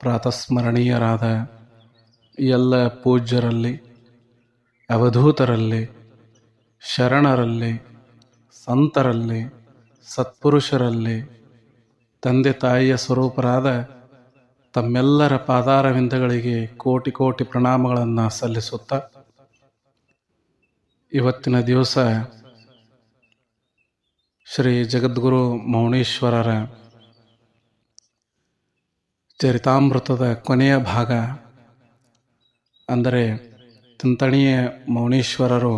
ಪ್ರಾತಸ್ಮರಣೀಯರಾದ ಎಲ್ಲ ಪೂಜ್ಯರಲ್ಲಿ, ಅವಧೂತರಲ್ಲಿ, ಶರಣರಲ್ಲಿ, ಸಂತರಲ್ಲಿ, ಸತ್ಪುರುಷರಲ್ಲಿ, ತಂದೆ ತಾಯಿಯ ಸ್ವರೂಪರಾದ ತಮ್ಮೆಲ್ಲರ ಪಾದಾರವಿಂದಗಳಿಗೆ ಕೋಟಿ ಕೋಟಿ ಪ್ರಣಾಮಗಳನ್ನು ಸಲ್ಲಿಸುತ್ತಾ ಇವತ್ತಿನ ದಿವಸ ಶ್ರೀ ಜಗದ್ಗುರು ಮೌನೇಶ್ವರರ ಚರಿತಾಮೃತದ ಕೊನೆಯ ಭಾಗ ಅಂದರೆ ತಿಂತಣಿಯ ಮೌನೇಶ್ವರರು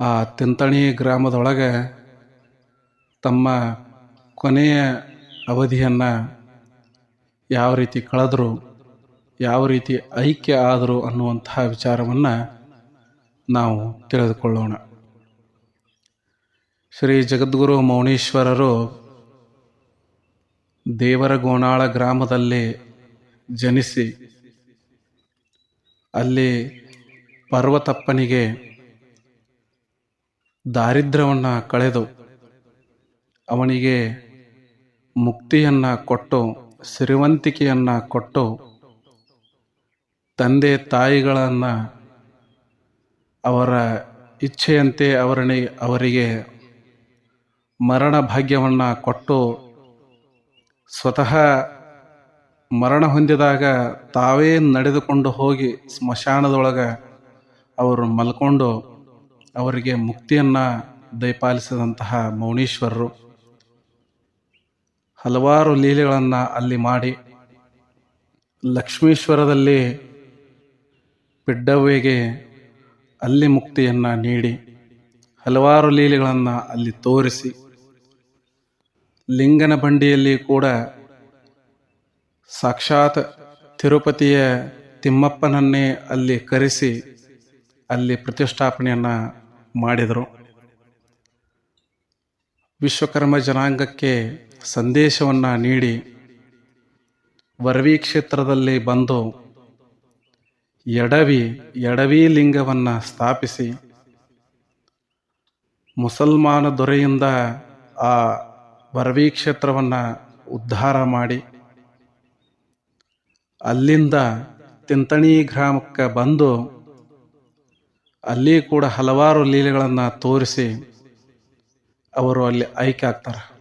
ಆ ತಿಂತಣಿ ಗ್ರಾಮದೊಳಗೆ ತಮ್ಮ ಕೊನೆಯ ಅವಧಿಯನ್ನು ಯಾವ ರೀತಿ ಕಳೆದರು, ಯಾವ ರೀತಿ ಐಕ್ಯ ಆದರು ಅನ್ನುವಂತಹ ವಿಚಾರವನ್ನು ನಾವು ತಿಳಿದುಕೊಳ್ಳೋಣ. ಶ್ರೀ ಜಗದ್ಗುರು ಮೌನೇಶ್ವರರು ದೇವರಗೋನಾಳ ಗ್ರಾಮದಲ್ಲಿ ಜನಿಸಿ, ಅಲ್ಲಿ ಪರ್ವತಪ್ಪನಿಗೆ ದಾರಿದ್ರ್ಯವನ್ನು ಕಳೆದು ಅವನಿಗೆ ಮುಕ್ತಿಯನ್ನು ಕೊಟ್ಟು, ಸಿರಿವಂತಿಕೆಯನ್ನು ಕೊಟ್ಟು, ತಂದೆ ತಾಯಿಗಳನ್ನು ಅವರ ಇಚ್ಛೆಯಂತೆ ಅವರನಿ ಅವರಿಗೆ ಮರಣ ಭಾಗ್ಯವನ್ನು ಕೊಟ್ಟು ಸ್ವತಃ ಮರಣ ಹೊಂದಿದಾಗ ತಾವೇ ನಡೆದುಕೊಂಡು ಹೋಗಿ ಸ್ಮಶಾನದೊಳಗೆ ಅವರು ಮಲ್ಕೊಂಡು ಅವರಿಗೆ ಮುಕ್ತಿಯನ್ನು ದಯಪಾಲಿಸಿದಂತಹ ಮೌನೀಶ್ವರರು. ಹಲವಾರು ಲೀಲೆಗಳನ್ನು ಅಲ್ಲಿ ಮಾಡಿ ಲಕ್ಷ್ಮೀಶ್ವರದಲ್ಲಿ ಪಿಡ್ಡವ್ವೆಗೆ ಅಲ್ಲಿ ಮುಕ್ತಿಯನ್ನು ನೀಡಿ ಹಲವಾರು ಲೀಲೆಗಳನ್ನು ಅಲ್ಲಿ ತೋರಿಸಿ ಲಿಂಗನ ಬಂಡಿಯಲ್ಲಿ ಕೂಡ ಸಾಕ್ಷಾತ್ ತಿರುಪತಿಯ ತಿಮ್ಮಪ್ಪನನ್ನೇ ಅಲ್ಲಿ ಕರೆಸಿ ಅಲ್ಲಿ ಪ್ರತಿಷ್ಠಾಪನೆಯನ್ನು ಮಾಡಿದರು. ವಿಶ್ವಕರ್ಮ ಜನಾಂಗಕ್ಕೆ ಸಂದೇಶವನ್ನು ನೀಡಿ ವರವಿ ಕ್ಷೇತ್ರದಲ್ಲಿ ಬಂದು ಎಡವಿ ಎಡವಿ ಲಿಂಗವನ್ನು ಸ್ಥಾಪಿಸಿ ಮುಸಲ್ಮಾನ ದೊರೆಯಿಂದ ಆ ವರವಿ ಕ್ಷೇತ್ರವನ್ನು ಉದ್ಧಾರ ಮಾಡಿ ಅಲ್ಲಿಂದ ತಿಂತಣಿ ಗ್ರಾಮಕ್ಕೆ ಬಂದು ಅಲ್ಲಿ ಕೂಡ ಹಲವಾರು ಲೀಲೆಗಳನ್ನು ತೋರಿಸಿ ಅವರು ಅಲ್ಲಿ ಆಯ್ಕೆ ಆಗ್ತಾರೆ.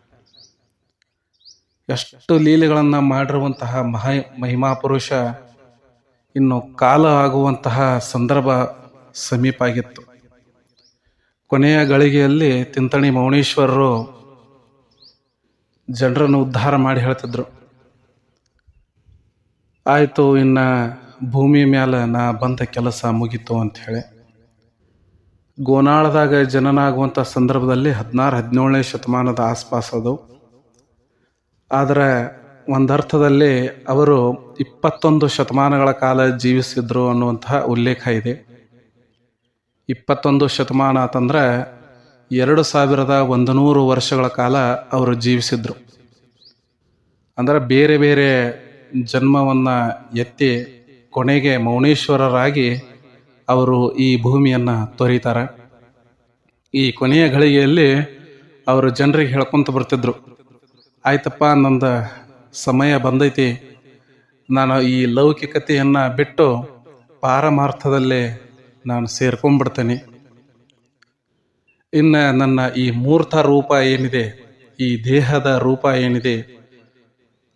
ಎಷ್ಟು ಲೀಲೆಗಳನ್ನು ಮಾಡಿರುವಂತಹ ಮಹಾ ಮಹಿಮಾ ಪುರುಷ ಇನ್ನು ಕಾಲ ಆಗುವಂತಹ ಸಂದರ್ಭ ಸಮೀಪ ಆಗಿತ್ತು. ಕೊನೆಯ ಗಳಿಗೆಯಲ್ಲಿ ತಿಂತಣಿ ಮೌನೇಶ್ವರರು ಜನರನ್ನು ಉದ್ಧಾರ ಮಾಡಿ ಹೇಳ್ತಿದ್ರು. ಆಯಿತು, ಇನ್ನು ಭೂಮಿ ಮೇಲೆ ನಾ ಬಂದ ಕೆಲಸ ಮುಗೀತು ಅಂಥೇಳಿ ಗೋನಾಳದಾಗ ಜನನಾಗುವಂಥ ಸಂದರ್ಭದಲ್ಲಿ ಹದಿನಾರು, ಹದಿನೇಳನೇ ಶತಮಾನದ ಆಸ್ಪಾಸ್ ಅದು. ಆದರೆ ಒಂದರ್ಥದಲ್ಲಿ ಅವರು ಇಪ್ಪತ್ತೊಂದು ಶತಮಾನಗಳ ಕಾಲ ಜೀವಿಸಿದ್ರು ಅನ್ನುವಂತಹ ಉಲ್ಲೇಖ ಇದೆ. ಇಪ್ಪತ್ತೊಂದು ಶತಮಾನ ಅಂತಂದ್ರೆ ಎರಡು ಸಾವಿರದ ಒಂದು ನೂರು ವರ್ಷಗಳ ಕಾಲ ಅವರು ಜೀವಿಸಿದ್ರು. ಅಂದರೆ ಬೇರೆ ಬೇರೆ ಜನ್ಮವನ್ನು ಎತ್ತಿ ಕೊನೆಗೆ ಮೌನೇಶ್ವರರಾಗಿ ಅವರು ಈ ಭೂಮಿಯನ್ನು ತೊರೀತಾರೆ. ಈ ಕೊನೆಯ ಗಳಿಗೆಯಲ್ಲಿ ಅವರು ಜನರಿಗೆ ಹೇಳ್ಕೊಂತ ಬರ್ತಿದ್ರು. ಆಯ್ತಪ್ಪ, ನಂದು ಸಮಯ ಬಂದೈತಿ. ನಾನು ಈ ಲೌಕಿಕತೆಯನ್ನು ಬಿಟ್ಟು ಪಾರಮಾರ್ಥದಲ್ಲಿ ನಾನು ಸೇರ್ಕೊಂಡ್ಬಿಡ್ತೇನೆ ಇನ್ನು ನನ್ನ ಈ ಮೂರ್ತ ರೂಪ ಏನಿದೆ, ಈ ದೇಹದ ರೂಪ ಏನಿದೆ,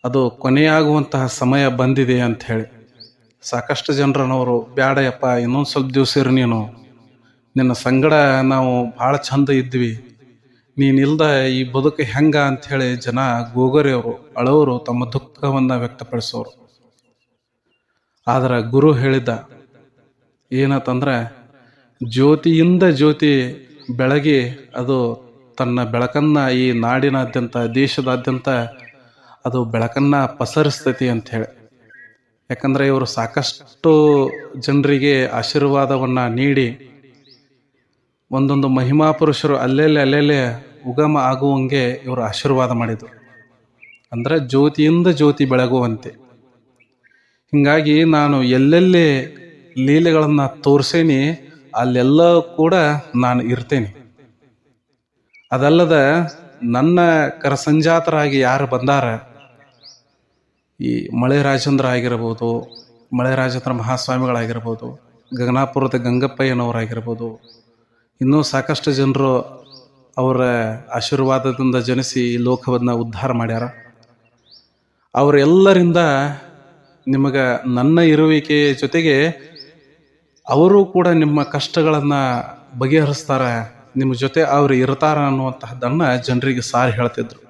ಅದು ಕೊನೆಯಾಗುವಂತಹ ಸಮಯ ಬಂದಿದೆ ಅಂತ ಹೇಳಿ. ಸಾಕಷ್ಟು ಜನರನವರು ಬ್ಯಾಡಯಪ್ಪ ಇನ್ನೊಂದು ಸ್ವಲ್ಪ ದಿವಸ ಇರು ನೀನು. ನಿನ್ನ ಸಂಗಡ ನಾವು ಭಾಳ ಚಂದ ಇದ್ವಿ. ನೀನಿಲ್ದ ಈ ಬದುಕು ಹೆಂಗ ಅಂಥೇಳಿ ಜನ ಗೋಗರೆಯವರು, ಅಳವರು ತಮ್ಮ ದುಃಖವನ್ನು ವ್ಯಕ್ತಪಡಿಸೋರು. ಆದ್ರೆ ಗುರು ಹೇಳಿದ್ದ, ಏನಂತಂದ್ರೆ ಜ್ಯೋತಿಯಿಂದ ಜ್ಯೋತಿ ಬೆಳಗಿ ಅದು ತನ್ನ ಬೆಳಕನ್ನು ಈ ನಾಡಿನಾದ್ಯಂತ, ದೇಶದಾದ್ಯಂತ ಅದು ಬೆಳಕನ್ನು ಪಸರಿಸ್ತೈತಿ ಅಂಥೇಳಿ ಯಾಕಂದರೆ ಇವರು ಸಾಕಷ್ಟು ಜನರಿಗೆ ಆಶೀರ್ವಾದವನ್ನು ನೀಡಿ ಒಂದೊಂದು ಮಹಿಮಾ ಪುರುಷರು ಅಲ್ಲೆಲ್ಲೇ ಅಲ್ಲೆಲ್ಲೇ ಉಗಮ ಆಗುವಂಗೆ ಇವರು ಆಶೀರ್ವಾದ ಮಾಡಿದರು. ಅಂದರೆ ಜ್ಯೋತಿಯಿಂದ ಜ್ಯೋತಿ ಬೆಳಗುವಂತೆ. ಹೀಗಾಗಿ ನಾನು ಎಲ್ಲೆಲ್ಲಿ ಲೀಲೆಗಳನ್ನು ತೋರಿಸೇನಿ ಅಲ್ಲೆಲ್ಲ ಕೂಡ ನಾನು ಇರ್ತೇನೆ. ಅದಲ್ಲದ ನನ್ನ ಕರಸಂಜಾತರಾಗಿ ಯಾರು ಬಂದಾರ? ಈ ಮಳೆ ರಾಜೇಂದ್ರ ಆಗಿರ್ಬೋದು ಮಳೆ ರಾಜೇಂದ್ರ ಮಹಾಸ್ವಾಮಿಗಳಾಗಿರ್ಬೋದು, ಗಗನಾಪುರದ ಗಂಗಪ್ಪಯ್ಯನವರಾಗಿರ್ಬೋದು, ಇನ್ನೂ ಸಾಕಷ್ಟು ಜನರು ಅವರ ಆಶೀರ್ವಾದದಿಂದ ಜನಿಸಿ ಈ ಲೋಕವನ್ನು ಉದ್ಧಾರ ಮಾಡ್ಯಾರ. ಅವರೆಲ್ಲರಿಂದ ನಿಮಗೆ ನನ್ನ ಇರುವಿಕೆಯ ಜೊತೆಗೆ ಅವರು ಕೂಡ ನಿಮ್ಮ ಕಷ್ಟಗಳನ್ನು ಬಗೆಹರಿಸ್ತಾರೆ. ನಿಮ್ಮ ಜೊತೆ ಅವರು ಇರ್ತಾರೆ ಅನ್ನುವಂತಹದ್ದನ್ನು ಜನರಿಗೆ ಸಾರಿ ಹೇಳ್ತಿದ್ರು.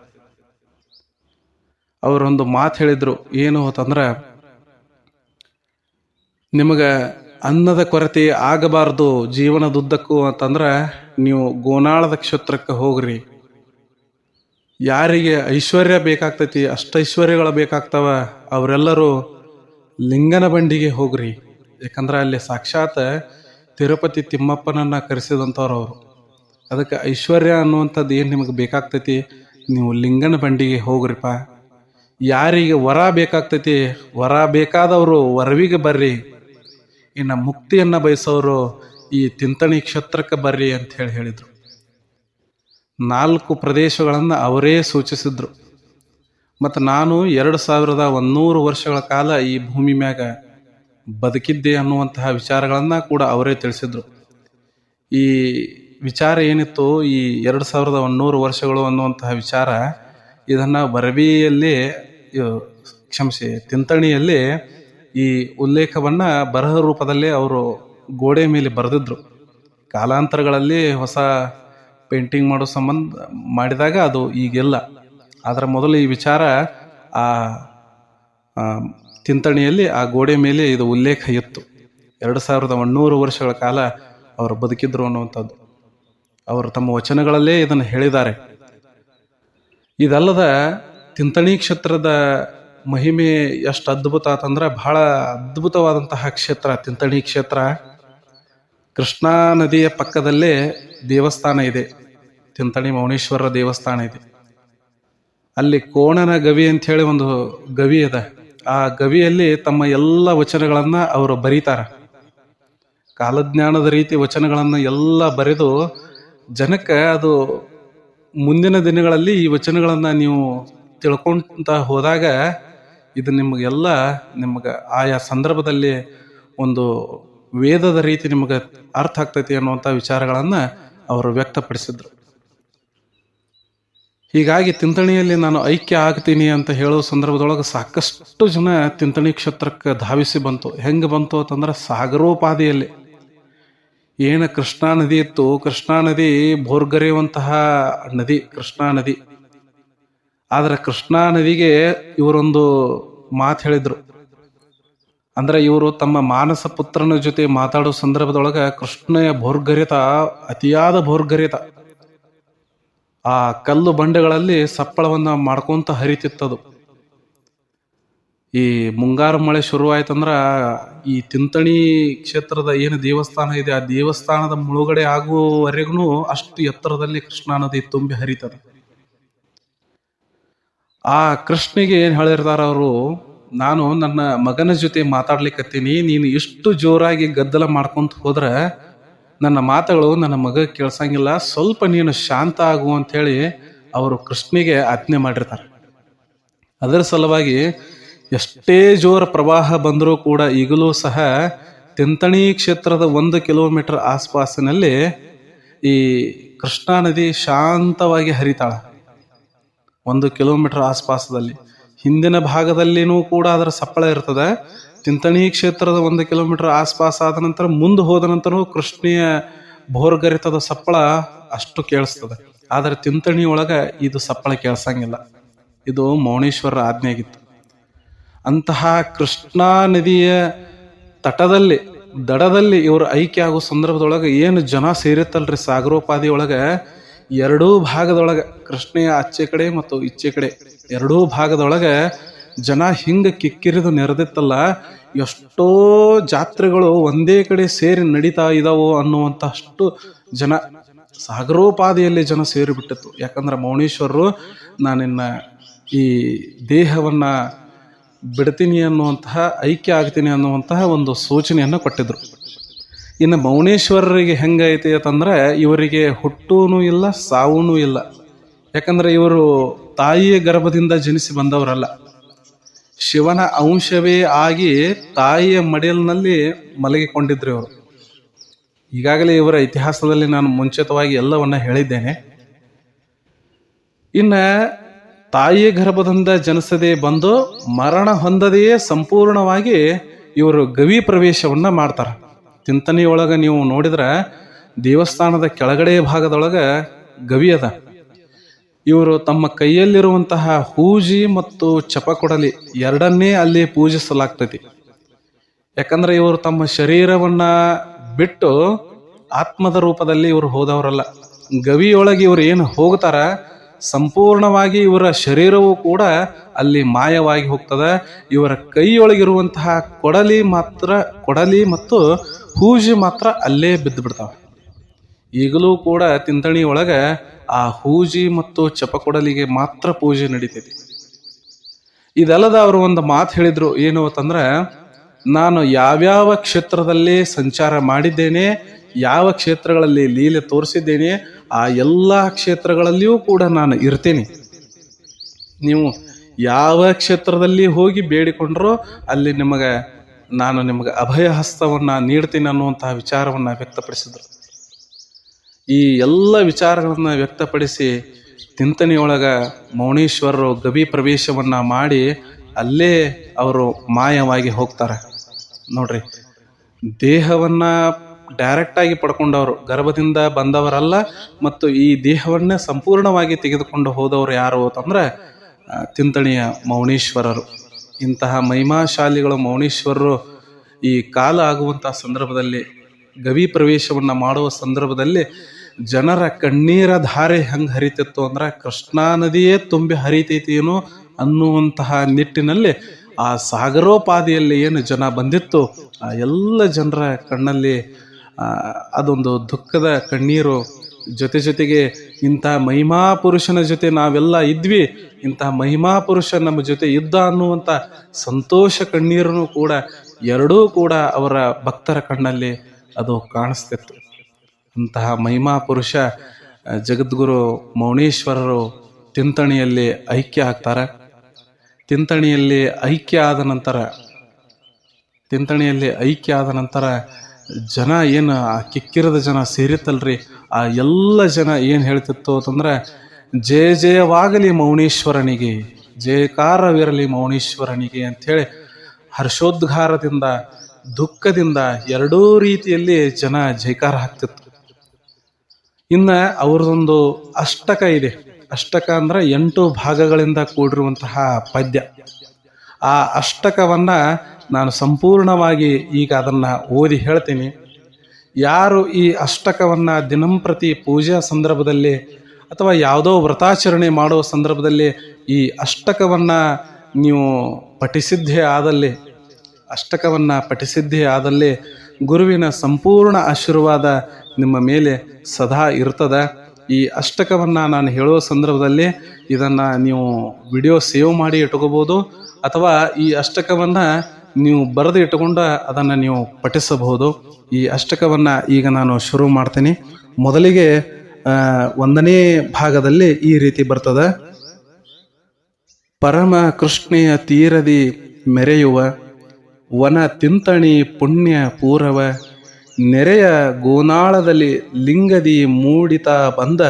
ಅವರೊಂದು ಮಾತು ಹೇಳಿದರು, ಏನು ಅಂತಂದ್ರೆ, ನಿಮಗೆ ಅನ್ನದ ಕೊರತೆ ಆಗಬಾರ್ದು ಜೀವನದುದ್ದಕ್ಕೂ ಅಂತಂದ್ರೆ, ನೀವು ಗೋನಾಳದ ಕ್ಷೇತ್ರಕ್ಕೆ ಹೋಗ್ರಿ. ಯಾರಿಗೆ ಐಶ್ವರ್ಯ ಬೇಕಾಗ್ತೈತಿ ಅಷ್ಟು ಐಶ್ವರ್ಯಗಳು ಬೇಕಾಗ್ತವ, ಅವರೆಲ್ಲರೂ ಲಿಂಗನ ಬಂಡಿಗೆ ಹೋಗ್ರಿ. ಯಾಕಂದ್ರೆ ಅಲ್ಲಿ ಸಾಕ್ಷಾತ್ ತಿರುಪತಿ ತಿಮ್ಮಪ್ಪನನ್ನ ಕರೆಸಿದಂಥವ್ರು ಅವರು. ಅದಕ್ಕೆ ಐಶ್ವರ್ಯ ಅನ್ನುವಂಥದ್ದು ಏನು ನಿಮಗೆ ಬೇಕಾಗ್ತೈತಿ? ನೀವು ಲಿಂಗನ ಬಂಡಿಗೆ ಹೋಗ್ರಿಪ್ಪ. ಯಾರಿಗೆ ವರ ಬೇಕಾಗ್ತೈತಿ? ವರ ಬೇಕಾದವರು ವರವಿಗೆ ಬರ್ರಿ. ಇನ್ನು ಮುಕ್ತಿಯನ್ನು ಬಯಸೋರು ಈ ತಿಂತಣಿ ಕ್ಷೇತ್ರಕ್ಕೆ ಬರ್ರಿ ಅಂತ ಹೇಳಿ ಹೇಳಿದರು. ನಾಲ್ಕು ಪ್ರದೇಶಗಳನ್ನು ಅವರೇ ಸೂಚಿಸಿದ್ರು. ಮತ್ತು ನಾನು ಎರಡು ಸಾವಿರದ ಒಂದೂರು ವರ್ಷಗಳ ಕಾಲ ಈ ಭೂಮಿ ಮ್ಯಾಗ ಬದುಕಿದ್ದೆ ಅನ್ನುವಂತಹ ವಿಚಾರಗಳನ್ನು ಕೂಡ ಅವರೇ ತಿಳಿಸಿದ್ರು. ಈ ವಿಚಾರ ಏನಿತ್ತು ಈ ಎರಡು ಸಾವಿರದ ಒನ್ನೂರು ವರ್ಷಗಳು ಅನ್ನುವಂತಹ ವಿಚಾರ ಇದನ್ನು ಬರವಿಯಲ್ಲಿ ಇವು, ಕ್ಷಮಿಸಿ ತಿಂತಣಿಯಲ್ಲಿ ಈ ಉಲ್ಲೇಖವನ್ನು ಬರಹ ರೂಪದಲ್ಲೇ ಅವರು ಗೋಡೆ ಮೇಲೆ ಬರೆದಿದ್ರು. ಕಾಲಾಂತರಗಳಲ್ಲಿ ಹೊಸ ಪೇಂಟಿಂಗ್ ಮಾಡೋ ಸಂಬಂಧ ಮಾಡಿದಾಗ ಅದು ಈಗೆಲ್ಲ. ಅದರ ಮೊದಲು ಈ ವಿಚಾರ ಆ, ತಿಂತಣಿಯಲ್ಲಿ ಆ ಗೋಡೆ ಮೇಲೆ ಇದು ಉಲ್ಲೇಖ ಇತ್ತು. ಎರಡು ಸಾವಿರದ ಒಂದೂರು ವರ್ಷಗಳ ಕಾಲ ಅವರು ಬದುಕಿದ್ರು ಅನ್ನುವಂಥದ್ದು. ಅವರು ತಮ್ಮ ವಚನಗಳಲ್ಲೇ ಇದನ್ನು ಹೇಳಿದ್ದಾರೆ. ಇದಲ್ಲದ ತಿಂತಣಿ ಕ್ಷೇತ್ರದ ಮಹಿಮೆ ಎಷ್ಟು ಅದ್ಭುತ ಅಂತಂದ್ರೆ ಬಹಳ ಅದ್ಭುತವಾದಂತಹ ಕ್ಷೇತ್ರ ತಿಂತಣಿ ಕ್ಷೇತ್ರ. ಕೃಷ್ಣಾ ನದಿಯ ಪಕ್ಕದಲ್ಲೇ ದೇವಸ್ಥಾನ ಇದೆ. ತಿಂತಣಿ ಮೌನೇಶ್ವರ ದೇವಸ್ಥಾನ ಇದೆ. ಅಲ್ಲಿ ಕೋಣನ ಗವಿ ಅಂತ ಹೇಳಿ ಒಂದು ಗವಿ ಅದ. ಆ ಗವಿಯಲ್ಲಿ ತಮ್ಮ ಎಲ್ಲ ವಚನಗಳನ್ನು ಅವರು ಬರೀತಾರ. ಕಾಲಜ್ಞಾನದ ರೀತಿ ವಚನಗಳನ್ನು ಎಲ್ಲ ಬರೆದು ಜನಕ್ಕೆ ಅದು ಮುಂದಿನ ದಿನಗಳಲ್ಲಿ ಈ ವಚನಗಳನ್ನು ನೀವು ತಿಳ್ಕೊಂತ ಹೋದಾಗ ಇದು ನಿಮಗೆಲ್ಲ ನಿಮಗೆ ಆಯಾ ಸಂದರ್ಭದಲ್ಲಿ ಒಂದು ವೇದದ ರೀತಿ ನಿಮಗೆ ಅರ್ಥ ಆಗ್ತೈತಿ ಅನ್ನುವಂಥ ವಿಚಾರಗಳನ್ನು ಅವರು ವ್ಯಕ್ತಪಡಿಸಿದ್ರು. ಹೀಗಾಗಿ ತಿಂತಣಿಯಲ್ಲಿ ನಾನು ಐಕ್ಯ ಆಗ್ತೀನಿ ಅಂತ ಹೇಳೋ ಸಂದರ್ಭದೊಳಗೆ ಸಾಕಷ್ಟು ಜನ ತಿಂತಣಿ ಕ್ಷೇತ್ರಕ್ಕೆ ಧಾವಿಸಿ ಬಂತು. ಹೆಂಗೆ ಬಂತು ಅಂತಂದ್ರೆ ಸಾಗರೋಪಾದಿಯಲ್ಲಿ. ಏನು ಕೃಷ್ಣಾ ನದಿ ಇತ್ತು. ಕೃಷ್ಣಾ ನದಿ ಭೋರ್ಗರೆಯುವಂತಹ ನದಿ, ಕೃಷ್ಣಾ ನದಿ. ಆದರೆ ಕೃಷ್ಣಾ ನದಿಗೆ ಇವರೊಂದು ಮಾತು ಹೇಳಿದ್ರು. ಅಂದ್ರೆ ಇವರು ತಮ್ಮ ಮಾನಸ ಪುತ್ರನ ಜೊತೆ ಮಾತಾಡೋ ಸಂದರ್ಭದೊಳಗೆ ಕೃಷ್ಣಯ ಭೋರ್ಗರಿತ, ಅತಿಯಾದ ಭೋರ್ಗರಿತ. ಆ ಕಲ್ಲು ಬಂಡೆಗಳಲ್ಲಿ ಸಪ್ಪಳವನ್ನು ಮಾಡ್ಕೊಂತ ಹರಿತಿತ್ತದು. ಈ ಮುಂಗಾರು ಮಳೆ ಶುರುವಾಯ್ತಂದ್ರ ಈ ತಿಂತಣಿ ಕ್ಷೇತ್ರದ ಏನು ದೇವಸ್ಥಾನ ಇದೆ, ಆ ದೇವಸ್ಥಾನದ ಮುಳುಗಡೆ ಆಗುವವರೆಗೂ ಅಷ್ಟು ಎತ್ತರದಲ್ಲಿ ಕೃಷ್ಣಾ ನದಿ ತುಂಬಿ ಹರಿತದ. ಆ ಕೃಷ್ಣಿಗೆ ಏನು ಹೇಳಿರ್ತಾರ ಅವರು, ನಾನು ನನ್ನ ಮಗನ ಜೊತೆ ಮಾತಾಡ್ಲಿಕ್ಕತ್ತೀನಿ ನೀನು ಇಷ್ಟು ಜೋರಾಗಿ ಗದ್ದಲ ಮಾಡ್ಕೊಂತ ಹೋದ್ರೆ ನನ್ನ ಮಾತುಗಳು ನನ್ನ ಮಗ ಕೇಳ್ಸಂಗಿಲ್ಲ. ಸ್ವಲ್ಪ ನೀನು ಶಾಂತ ಆಗು ಅಂತ ಹೇಳಿ ಅವರು ಕೃಷ್ಣಿಗೆ ಆಜ್ಞೆ ಮಾಡಿರ್ತಾರೆ. ಅದರ ಸಲುವಾಗಿ ಎಷ್ಟೇ ಜೋರ ಪ್ರವಾಹ ಬಂದರೂ ಕೂಡ ಈಗಲೂ ಸಹ ತಿಂತಣಿ ಕ್ಷೇತ್ರದ ಒಂದು ಕಿಲೋಮೀಟರ್ ಆಸ್ಪಾಸಿನಲ್ಲಿ ಈ ಕೃಷ್ಣಾ ನದಿ ಶಾಂತವಾಗಿ ಹರಿತಾಳ. ಒಂದು ಕಿಲೋಮೀಟರ್ ಆಸ್ಪಾಸದಲ್ಲಿ. ಹಿಂದಿನ ಭಾಗದಲ್ಲಿನೂ ಕೂಡ ಅದರ ಸಪ್ಪಳ ಇರ್ತದೆ. ತಿಂತಣಿ ಕ್ಷೇತ್ರದ ಒಂದು ಕಿಲೋಮೀಟರ್ ಆಸ್ಪಾಸ್ ಆದ ನಂತರ ಮುಂದೆ ಹೋದ ನಂತರ ಕೃಷ್ಣಿಯ ಭೋರ್ಗರಿತದ ಸಪ್ಪಳ ಅಷ್ಟು ಕೇಳಿಸ್ತದೆ. ಆದರೆ ತಿಂತಣಿ ಒಳಗ ಇದು ಸಪ್ಪಳ ಕೇಳಿಸಂಗಿಲ್ಲ. ಇದು ಮೌನೇಶ್ವರರ ಆಜ್ಞೆ ಆಗಿತ್ತು ಅಂತಹ ಕೃಷ್ಣಾ ನದಿಯ ತಟದಲ್ಲಿ, ದಡದಲ್ಲಿ ಇವರು ಐಕ್ಯ ಆಗೋ ಸಂದರ್ಭದೊಳಗೆ ಏನು ಜನ ಸೇರಿತ್ತಲ್ರಿ ಸಾಗರೋಪಾದಿ ಒಳಗೆ? ಎರಡೂ ಭಾಗದೊಳಗೆ ಕೃಷ್ಣೆಯ ಅಚ್ಚೆ ಕಡೆ ಮತ್ತು ಇಚ್ಚೆ ಕಡೆ ಎರಡೂ ಭಾಗದೊಳಗೆ ಜನ ಹಿಂಗೆ ಕಿಕ್ಕಿರಿದು ನೆರೆದಿತ್ತಲ್ಲ, ಎಷ್ಟೋ ಜಾತ್ರೆಗಳು ಒಂದೇ ಕಡೆ ಸೇರಿ ನಡೀತಾ ಇದಾವೋ ಅನ್ನುವಂಥ ಅಷ್ಟು ಜನ ಸಾಗರೋಪಾದಿಯಲ್ಲಿ ಜನ ಸೇರಿಬಿಟ್ಟಿತ್ತು. ಯಾಕಂದ್ರೆ ಮೌನೇಶ್ವರರು ನಾನಿನ್ನ ಈ ದೇಹವನ್ನು ಬಿಡ್ತೀನಿ ಅನ್ನುವಂತಹ, ಐಕ್ಯ ಆಗ್ತೀನಿ ಅನ್ನುವಂತಹ ಒಂದು ಸೂಚನೆಯನ್ನು ಕೊಟ್ಟಿದ್ರು. ಇನ್ನು ಮೌನೇಶ್ವರರಿಗೆ ಹೆಂಗೈತಿ ಅಂತಂದ್ರೆ, ಇವರಿಗೆ ಹುಟ್ಟೂನು ಇಲ್ಲ ಸಾವೂ ಇಲ್ಲ. ಯಾಕಂದ್ರೆ ಇವರು ತಾಯಿಯ ಗರ್ಭದಿಂದ ಜನಿಸಿ ಬಂದವರಲ್ಲ. ಶಿವನ ಅಂಶವೇ ಆಗಿ ತಾಯಿಯ ಮಡಿಲಿನಲ್ಲಿ ಮಲಗಿಕೊಂಡಿದ್ರು ಇವರು. ಈಗಾಗಲೇ ಇವರ ಇತಿಹಾಸದಲ್ಲಿ ನಾನು ಮುಂಚಿತವಾಗಿ ಎಲ್ಲವನ್ನ ಹೇಳಿದ್ದೇನೆ. ಇನ್ನ ತಾಯಿಯ ಗರ್ಭದಿಂದ ಜನಿಸದೆ ಬಂದು ಮರಣ ಹೊಂದದೆಯೇ ಸಂಪೂರ್ಣವಾಗಿ ಇವರು ಗವಿ ಪ್ರವೇಶವನ್ನ ಮಾಡ್ತಾರೆ. ತಿಂತನಿಯೊಳಗ ನೀವು ನೋಡಿದ್ರೆ ದೇವಸ್ಥಾನದ ಕೆಳಗಡೆ ಭಾಗದೊಳಗೆ ಗವಿ ಅದ. ಇವರು ತಮ್ಮ ಕೈಯಲ್ಲಿರುವಂತಹ ಹೂಜಿ ಮತ್ತು ಚಪಕೊಡಲಿ ಎರಡನ್ನೇ ಅಲ್ಲಿ ಪೂಜಿಸಲಾಗ್ತೈತಿ ಯಾಕಂದ್ರೆ ಇವರು ತಮ್ಮ ಶರೀರವನ್ನ ಬಿಟ್ಟು ಆತ್ಮದ ರೂಪದಲ್ಲಿ ಇವರು ಹೋದವರಲ್ಲ. ಗವಿಯೊಳಗೆ ಇವರು ಏನು ಹೋಗ್ತಾರ, ಸಂಪೂರ್ಣವಾಗಿ ಇವರ ಶರೀರವು ಕೂಡ ಅಲ್ಲಿ ಮಾಯವಾಗಿ ಹೋಗ್ತದೆ. ಇವರ ಕೈಯೊಳಗಿರುವಂತಹ ಕೊಡಲಿ ಮಾತ್ರ, ಕೊಡಲಿ ಮತ್ತು ಹೂಜಿ ಮಾತ್ರ ಅಲ್ಲೇ ಬಿದ್ದು ಬಿಡ್ತಾವೆ ಈಗಲೂ ಕೂಡ ತಿಂತಣಿ ಒಳಗೆ ಆ ಹೂಜಿ ಮತ್ತು ಚಪಕೊಡಲಿಗೆ ಮಾತ್ರ ಪೂಜೆ ನಡೀತೈತಿ. ಇದಲ್ಲದ ಅವರು ಒಂದು ಮಾತು ಹೇಳಿದ್ರು, ಏನು ಅಂತಂದ್ರೆ, ನಾನು ಯಾವ್ಯಾವ ಕ್ಷೇತ್ರದಲ್ಲಿ ಸಂಚಾರ ಮಾಡಿದ್ದೇನೆ, ಯಾವ ಕ್ಷೇತ್ರಗಳಲ್ಲಿ ಲೀಲೆ ತೋರಿಸಿದ್ದೇನೆ, ಆ ಎಲ್ಲ ಕ್ಷೇತ್ರಗಳಲ್ಲಿಯೂ ಕೂಡ ನಾನು ಇರ್ತೇನೆ. ನೀವು ಯಾವ ಕ್ಷೇತ್ರದಲ್ಲಿ ಹೋಗಿ ಬೇಡಿಕೊಂಡ್ರು, ಅಲ್ಲಿ ನಿಮಗೆ, ನಾನು ನಿಮಗೆ ಅಭಯ ಹಸ್ತವನ್ನು ನೀಡ್ತೀನಿ ಅನ್ನುವಂತಹ ವಿಚಾರವನ್ನು ವ್ಯಕ್ತಪಡಿಸಿದರು. ಈ ಎಲ್ಲ ವಿಚಾರಗಳನ್ನು ವ್ಯಕ್ತಪಡಿಸಿ ತಿಂತನಿಯೊಳಗೆ ಮೌನೇಶ್ವರರು ಗವಿ ಪ್ರವೇಶವನ್ನು ಮಾಡಿ ಅಲ್ಲೇ ಅವರು ಮಾಯವಾಗಿ ಹೋಗ್ತಾರೆ. ನೋಡ್ರಿ, ದೇಹವನ್ನು ಡೈರೆಕ್ಟಾಗಿ ಪಡ್ಕೊಂಡವರು, ಗರ್ಭದಿಂದ ಬಂದವರಲ್ಲ ಮತ್ತು ಈ ದೇಹವನ್ನೇ ಸಂಪೂರ್ಣವಾಗಿ ತೆಗೆದುಕೊಂಡು ಹೋದವರು ಯಾರು ಅಂತಂದ್ರೆ ತಿಂತಣಿಯ ಮೌನೇಶ್ವರರು ಇಂತಹ ಮಹಿಮಾಶಾಲಿಗಳು ಮೌನೇಶ್ವರರು ಈ ಕಾಲ ಆಗುವಂತಹ ಸಂದರ್ಭದಲ್ಲಿ, ಗವಿ ಪ್ರವೇಶವನ್ನು ಮಾಡುವ ಸಂದರ್ಭದಲ್ಲಿ ಜನರ ಕಣ್ಣೀರ ಧಾರೆ ಹೆಂಗೆ ಹರಿತಿತ್ತು ಅಂದ್ರೆ ಕೃಷ್ಣಾ ನದಿಯೇ ತುಂಬಿ ಹರಿತೈತೇನೋ ಅನ್ನುವಂತಹ ನಿಟ್ಟಿನಲ್ಲಿ ಆ ಸಾಗರೋಪಾದಿಯಲ್ಲಿ ಏನು ಜನ ಬಂದಿತ್ತು, ಆ ಎಲ್ಲ ಜನರ ಕಣ್ಣಲ್ಲಿ ಅದೊಂದು ದುಃಖದ ಕಣ್ಣೀರು ಜೊತೆ ಜೊತೆಗೆ ಇಂಥ ಮಹಿಮಾ ಪುರುಷನ ಜೊತೆ ನಾವೆಲ್ಲ ಇದ್ವಿ, ಇಂಥ ಮಹಿಮಾ ಪುರುಷ ನಮ್ಮ ಜೊತೆ ಇದ್ದ ಅನ್ನುವಂಥ ಸಂತೋಷ ಕಣ್ಣೀರನ್ನು ಕೂಡ ಎರಡೂ ಕೂಡ ಅವರ ಭಕ್ತರ ಕಣ್ಣಲ್ಲಿ ಅದು ಕಾಣಿಸ್ತಿತ್ತು. ಅಂತಹ ಮಹಿಮಾ ಪುರುಷ ಜಗದ್ಗುರು ಮೌನೇಶ್ವರರು ತಿಂತಣಿಯಲ್ಲಿ ಐಕ್ಯ ಆಗ್ತಾರೆ. ತಿಂತಣಿಯಲ್ಲಿ ಐಕ್ಯ ಆದ ನಂತರ, ತಿಂತಣಿಯಲ್ಲಿ ಐಕ್ಯ ಆದ ನಂತರ ಜನ ಏನು ಆ ಕಿಕ್ಕಿರದ ಜನ ಸೇರಿತ್ತಲ್ರಿ? ಆ ಎಲ್ಲ ಜನ ಏನು ಹೇಳ್ತಿತ್ತು ಅಂತಂದ್ರೆ, ಜಯ ಜಯವಾಗಲಿ ಮೌನೇಶ್ವರನಿಗೆ ಜಯಕಾರವಿರಲಿ ಮೌನೇಶ್ವರನಿಗೆ ಅಂಥೇಳಿ ಹರ್ಷೋದ್ಘಾರದಿಂದ ದುಃಖದಿಂದ ಎರಡೂ ರೀತಿಯಲ್ಲಿ ಜನ ಜಯಕಾರ ಹಾಕ್ತಿತ್ತು ಇನ್ನ ಅವ್ರದೊಂದು ಅಷ್ಟಕ ಇದೆ. ಅಷ್ಟಕ ಅಂದ್ರೆ ಎಂಟು ಭಾಗಗಳಿಂದ ಕೂಡಿರುವಂತಹ ಪದ್ಯ. ಆ ಅಷ್ಟಕವನ್ನ ನಾನು ಸಂಪೂರ್ಣವಾಗಿ ಈಗ ಅದನ್ನ ಓದಿ ಹೇಳ್ತೀನಿ. ಯಾರು ಈ ಅಷ್ಟಕವನ್ನ ದಿನಂಪ್ರತಿ ಪೂಜಾ ಸಂದರ್ಭದಲ್ಲಿ ಅಥವಾ ಯಾವುದೋ ವ್ರತಾಚರಣೆ ಮಾಡುವ ಸಂದರ್ಭದಲ್ಲಿ ಈ ಅಷ್ಟಕವನ್ನ ನೀವು ಪಠಿಸಿದ್ದೇ ಆದಲ್ಲಿ, ಅಷ್ಟಕವನ್ನ ಪಠಿಸಿದ್ದೇ ಆದಲ್ಲಿ ಗುರುವಿನ ಸಂಪೂರ್ಣ ಆಶೀರ್ವಾದ ನಿಮ್ಮ ಮೇಲೆ ಸದಾ ಇರ್ತದೆ. ಈ ಅಷ್ಟಕವನ್ನು ನಾನು ಹೇಳುವ ಸಂದರ್ಭದಲ್ಲಿ ಇದನ್ನು ನೀವು ವಿಡಿಯೋ ಸೇವ್ ಮಾಡಿ ಇಟ್ಕೋಬೋದು, ಅಥವಾ ಈ ಅಷ್ಟಕವನ್ನು ನೀವು ಬರೆದು ಇಟ್ಟುಕೊಂಡು ಅದನ್ನು ನೀವು ಪಠಿಸಬಹುದು. ಈ ಅಷ್ಟಕವನ್ನು ಈಗ ನಾನು ಶುರು ಮಾಡ್ತೀನಿ. ಮೊದಲಿಗೆ ಒಂದನೇ ಭಾಗದಲ್ಲಿ ಈ ರೀತಿ ಬರ್ತದೆ. ಪರಮ ಕೃಷ್ಣೆಯ ತೀರದಿ ಮೆರೆಯುವ ವನ ತಿಂತಣಿ ಪುಣ್ಯ ಪೂರವ, ನೆರೆಯ ಗೋನಾಳದಲ್ಲಿ ಲಿಂಗದಿ ಮೂಡಿತ ಬಂದ,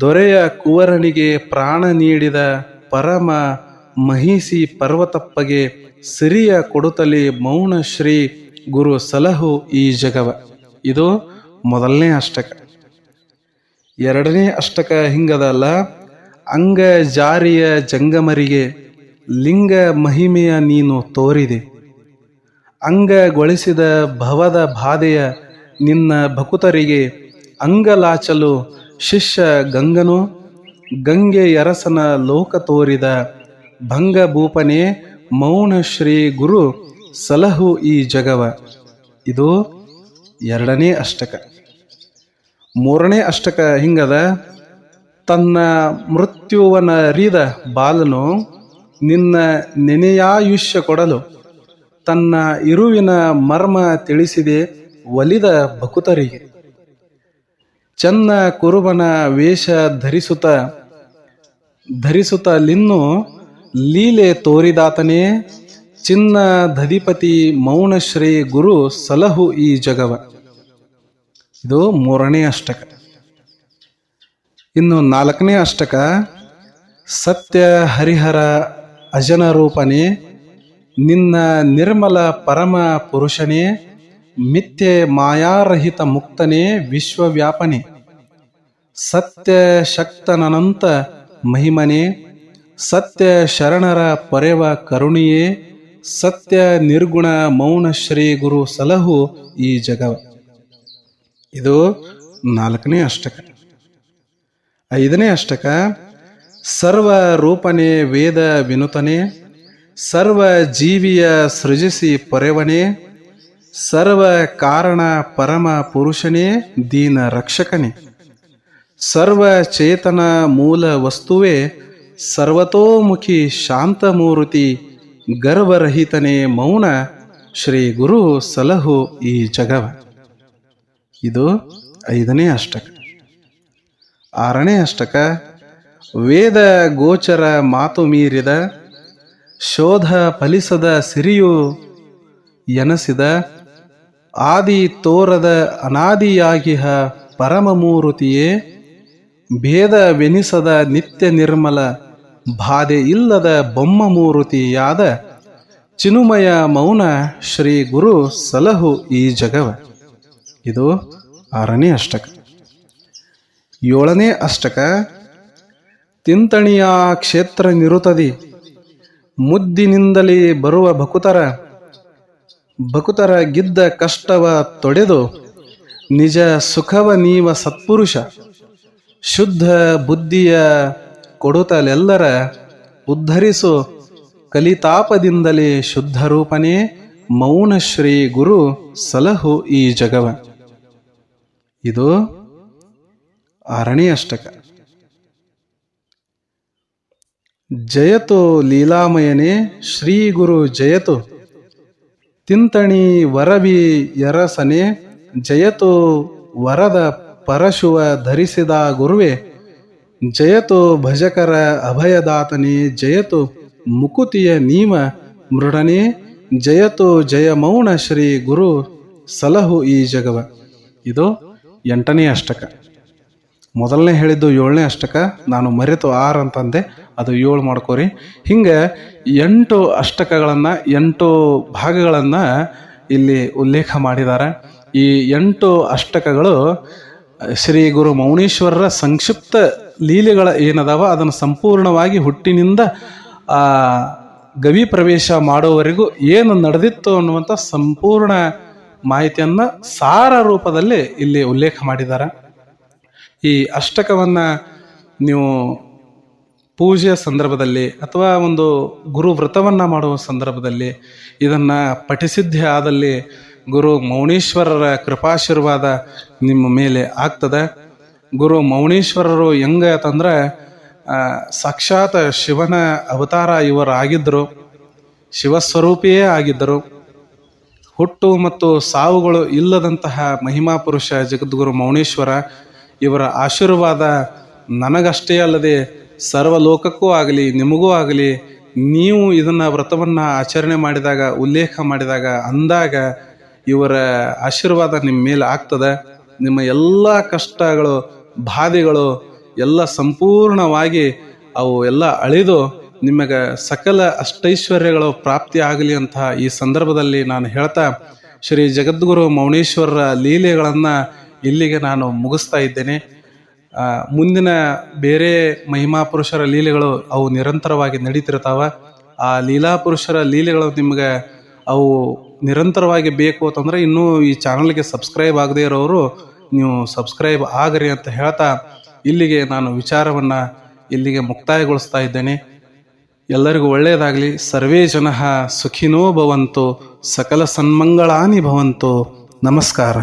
ದೊರೆಯ ಕುವರನಿಗೆ ಪ್ರಾಣ ನೀಡಿದ ಪರಮ ಮಹಿಸಿ ಪರ್ವತಪ್ಪಗೆ ಸಿರಿಯ ಕೊಡುತ್ತಲಿ ಮೌನ ಶ್ರೀ ಗುರು ಸಲಹು ಈ ಜಗವ. ಇದು ಮೊದಲನೇ ಅಷ್ಟಕ. ಎರಡನೇ ಅಷ್ಟಕ ಹಿಂಗದಲ್ಲ ಅಂಗ ಜಾರಿಯ ಜಂಗಮರಿಗೆ ಲಿಂಗ ಮಹಿಮೆಯ ನೀನು ತೋರಿದೆ. ಅಂಗಗೊಳಿಸಿದ ಭವದ ಬಾಧೆಯ ನಿನ್ನ ಭಕುತರಿಗೆ ಅಂಗಲಾಚಲು ಶಿಷ್ಯ ಗಂಗನು ಗಂಗೆಯರಸನ ಲೋಕ ತೋರಿದ ಭಂಗ ಭೂಪನೆ ಮೌನ ಶ್ರೀ ಗುರು ಸಲಹು ಈ ಜಗವ. ಇದು ಎರಡನೇ ಅಷ್ಟಕ. ಮೂರನೇ ಅಷ್ಟಕ ಹಿಂಗದ, ತನ್ನ ಮೃತ್ಯುವನ ಅರಿದ ಬಾಲನು ನಿನ್ನ ನೆನೆಯಾಯುಷ್ಯ ಕೊಡಲು ತನ್ನ ಇರುವಿನ ಮರ್ಮ ತಿಳಿಸಿದೆ ಒಲಿದ ಭಕುತರಿಗೆ. ಚನ್ನ ಕುರುಬನ ವೇಷ ಧರಿಸುತ್ತ ಲಿನ್ನು, ಲೀಲೆ ತೋರಿದಾತನೇ, ಚಿನ್ನ ಧಧಿಪತಿ ಮೌನಶ್ರೀ ಗುರು ಸಲಹು ಈ ಜಗವ. ಇದು ಮೂರನೇ ಅಷ್ಟಕ. ಇನ್ನು ನಾಲ್ಕನೇ ಅಷ್ಟಕ, ಸತ್ಯ ಹರಿಹರ ಅಜನ ರೂಪನೇ ನಿನ್ನ ನಿರ್ಮಲ ಪರಮ ಪುರುಷನೇ, ಮಿಥ್ಯೆ ಮಾಯಾರಹಿತ ಮುಕ್ತನೇ ವಿಶ್ವವ್ಯಾಪನೆ. ಸತ್ಯ ಶಕ್ತನಂತ ಮಹಿಮನೆ, ಸತ್ಯ ಶರಣರ ಪರೆವ ಕರುಣಿಯೇ, ಸತ್ಯ ನಿರ್ಗುಣ ಮೌನ ಶ್ರೀ ಗುರು ಸಲಹು ಈ ಜಗವ. ಇದು ನಾಲ್ಕನೇ ಅಷ್ಟಕ. ಐದನೇ ಅಷ್ಟಕ ಸರ್ವ ರೂಪನೆ ವೇದ ವಿನುತನೆ ಸರ್ವ ಜೀವಿಯ ಸೃಜಿಸಿ ಪೊರೆವನೇ, ಸರ್ವ ಕಾರಣ ಪರಮ ಪುರುಷನೇ, ದೀನ ರಕ್ಷಕನೇ. ಸರ್ವ ಚೇತನ ಮೂಲ ವಸ್ತುವೇ, ಸರ್ವತೋಮುಖಿ ಶಾಂತಮೂರ್ತಿ, ಗರ್ವರಹಿತನೇ ಮೌನ, ಶ್ರೀ ಗುರು ಸಲಹು ಈ ಜಗವ. ಇದು ಐದನೇ ಅಷ್ಟಕ. ಆರನೇ ಅಷ್ಟಕ, ವೇದ ಗೋಚರ ಮಾತು ಮೀರಿದ ಶೋಧ ಫಲಿಸದ ಸಿರಿಯು ಎನಸಿದ, ಆದಿ ತೋರದ ಅನಾದಿಯಾಗಿಹ ಪರಮಮೂರುತಿಯೇ ಭೇದವೆನಿಸದ ನಿತ್ಯ ನಿರ್ಮಲ, ಬಾಧೆ ಇಲ್ಲದ ಬೊಮ್ಮ ಮೂರುತಿಯಾದ ಚಿನುಮಯ ಮೌನ ಶ್ರೀ ಗುರು ಸಲಹು ಈ ಜಗವ. ಇದು ಆರನೇ ಅಷ್ಟಕ. ಏಳನೇ ಅಷ್ಟಕ, ತಿಂತಣಿಯ ಕ್ಷೇತ್ರ ನಿರುತದಿ. ಮುದ್ದಿನಿಂದಲೇ ಬರುವ ಭಕುತರ ಭಕುತರ ಗಿದ್ದ ಕಷ್ಟವ ತೊಡೆದು, ನಿಜ ಸುಖವ ನೀವ ಸತ್ಪುರುಷ, ಶುದ್ಧ ಬುದ್ಧಿಯ ಕೊಡುತ್ತಲೆಲ್ಲರ ಉದ್ಧರಿಸು, ಕಲಿತಾಪದಿಂದಲೇ ಶುದ್ಧ ರೂಪನೇ ಮೌನ ಶ್ರೀ ಗುರು ಸಲಹು ಈ ಜಗವ. ಇದು ಆರನೇ ಅಷ್ಟಕ. ಜಯತು ಲೀಲಾಮಯನೇ, ಶ್ರೀ ಗುರು ಜಯತು. ತಿಂತಣಿ ವರವಿ ಯರಸನೆ, ಜಯತು ವರದ ಪರಶುವ ಧರಿಸಿದ ಗುರುವೆ. ಜಯತು ಭಜಕರ ಅಭಯದಾತನೇ, ಜಯತು ಮುಕುತಿಯ ನೀಮ ಮೃಡನೆ, ಜಯತು ಜಯ ಮೌನ ಶ್ರೀ ಗುರು ಸಲಹು ಈ ಜಗವ. ಇದು ಎಂಟನೇ ಅಷ್ಟಕ. ಮೊದಲನೇ ಹೇಳಿದ್ದು ಏಳನೇ ಅಷ್ಟಕ. ನಾನು ಮರೆತು ಆರು ಅಂತಂದೆ. ಅದು ಏಳು ಮಾಡ್ಕೋರಿ. ಹಿಂಗೆ ಎಂಟು ಅಷ್ಟಕಗಳನ್ನು, ಎಂಟು ಭಾಗಗಳನ್ನು ಇಲ್ಲಿ ಉಲ್ಲೇಖ ಮಾಡಿದ್ದಾರೆ. ಈ ಎಂಟು ಅಷ್ಟಕಗಳು ಶ್ರೀ ಗುರು ಮೌನೇಶ್ವರರ ಸಂಕ್ಷಿಪ್ತ ಲೀಲೆಗಳ ಏನದಾವ ಅದನ್ನು ಸಂಪೂರ್ಣವಾಗಿ ಹುಟ್ಟಿನಿಂದ ಗವಿ ಪ್ರವೇಶ ಮಾಡುವವರೆಗೂ ಏನು ನಡೆದಿತ್ತು ಅನ್ನುವಂಥ ಸಂಪೂರ್ಣ ಮಾಹಿತಿಯನ್ನು ಸಾರ ರೂಪದಲ್ಲಿ ಇಲ್ಲಿ ಉಲ್ಲೇಖ ಮಾಡಿದ್ದಾರೆ. ಈ ಅಷ್ಟಕವನ್ನು ನೀವು ಪೂಜೆಯ ಸಂದರ್ಭದಲ್ಲಿ ಅಥವಾ ಒಂದು ಗುರು ವ್ರತವನ್ನು ಮಾಡುವ ಸಂದರ್ಭದಲ್ಲಿ ಇದನ್ನು ಪಠಿಸಿದ್ಧಿ ಆದಲ್ಲಿ ಗುರು ಮೌನೇಶ್ವರರ ಕೃಪಾಶೀರ್ವಾದ ನಿಮ್ಮ ಮೇಲೆ ಆಗ್ತದೆ. ಗುರು ಮೌನೀಶ್ವರರು ಹೆಂಗೆ ಅಂತಂದ್ರೆ ಸಾಕ್ಷಾತ್ ಶಿವನ ಅವತಾರ ಇವರು ಆಗಿದ್ದರು ಶಿವಸ್ವರೂಪಿಯೇ ಆಗಿದ್ದರು. ಹುಟ್ಟು ಮತ್ತು ಸಾವುಗಳು ಇಲ್ಲದಂತಹ ಮಹಿಮಾ ಪುರುಷ ಜಗದ್ಗುರು ಮೌನೇಶ್ವರ ಇವರ ಆಶೀರ್ವಾದ ನನಗಷ್ಟೇ ಅಲ್ಲದೆ ಸರ್ವ ಲೋಕಕ್ಕೂ ಆಗಲಿ, ನಿಮಗೂ ಆಗಲಿ, ನೀವು ಇದನ್ನು ವ್ರತವನ್ನು ಆಚರಣೆ ಮಾಡಿದಾಗ, ಉಲ್ಲೇಖ ಮಾಡಿದಾಗ, ಅಂದಾಗ ಇವರ ಆಶೀರ್ವಾದ ನಿಮ್ಮ ಮೇಲೆ ಆಗ್ತದೆ. ನಿಮ್ಮ ಎಲ್ಲ ಕಷ್ಟಗಳು, ಬಾಧೆಗಳು ಎಲ್ಲ ಸಂಪೂರ್ಣವಾಗಿ ಅವು ಎಲ್ಲ ಅಳಿದು ನಿಮಗೆ ಸಕಲ ಅಷ್ಟೈಶ್ವರ್ಯಗಳು ಪ್ರಾಪ್ತಿ ಆಗಲಿ ಅಂತ ಈ ಸಂದರ್ಭದಲ್ಲಿ ನಾನು ಹೇಳ್ತಾ, ಶ್ರೀ ಜಗದ್ಗುರು ಮೌನೇಶ್ವರರ ಲೀಲೆಗಳನ್ನು ಇಲ್ಲಿಗೆ ನಾನು ಮುಗಿಸ್ತಾ ಇದ್ದೇನೆ. ಮುಂದಿನ ಬೇರೆ ಮಹಿಮಾ ಪುರುಷರ ಲೀಲೆಗಳು ಅವು ನಿರಂತರವಾಗಿ ನಡೀತಿರ್ತಾವ. ಆ ಲೀಲಾ ಪುರುಷರ ಲೀಲೆಗಳು ನಿಮ್ಗೆ ಅವು ನಿರಂತರವಾಗಿ ಬೇಕು ಅಂತಂದ್ರೆ ಇನ್ನೂ ಈ ಚಾನಲ್ಗೆ ಸಬ್ಸ್ಕ್ರೈಬ್ ಆಗದೇ ಇರೋರು ನೀವು ಸಬ್ಸ್ಕ್ರೈಬ್ ಆಗ್ರಿ ಅಂತ ಹೇಳ್ತಾ ಇಲ್ಲಿಗೆ ನಾನು ವಿಚಾರವನ್ನು ಇಲ್ಲಿಗೆ ಮುಕ್ತಾಯಗೊಳಿಸ್ತಾ ಇದ್ದೇನೆ. ಎಲ್ಲರಿಗೂ ಒಳ್ಳೆಯದಾಗಲಿ. ಸರ್ವೇ ಜನ ಸುಖಿನೋ ಭವಂತು, ಸಕಲ ಸನ್ಮಂಗಳಾನಿ ಭವಂತು. ನಮಸ್ಕಾರ.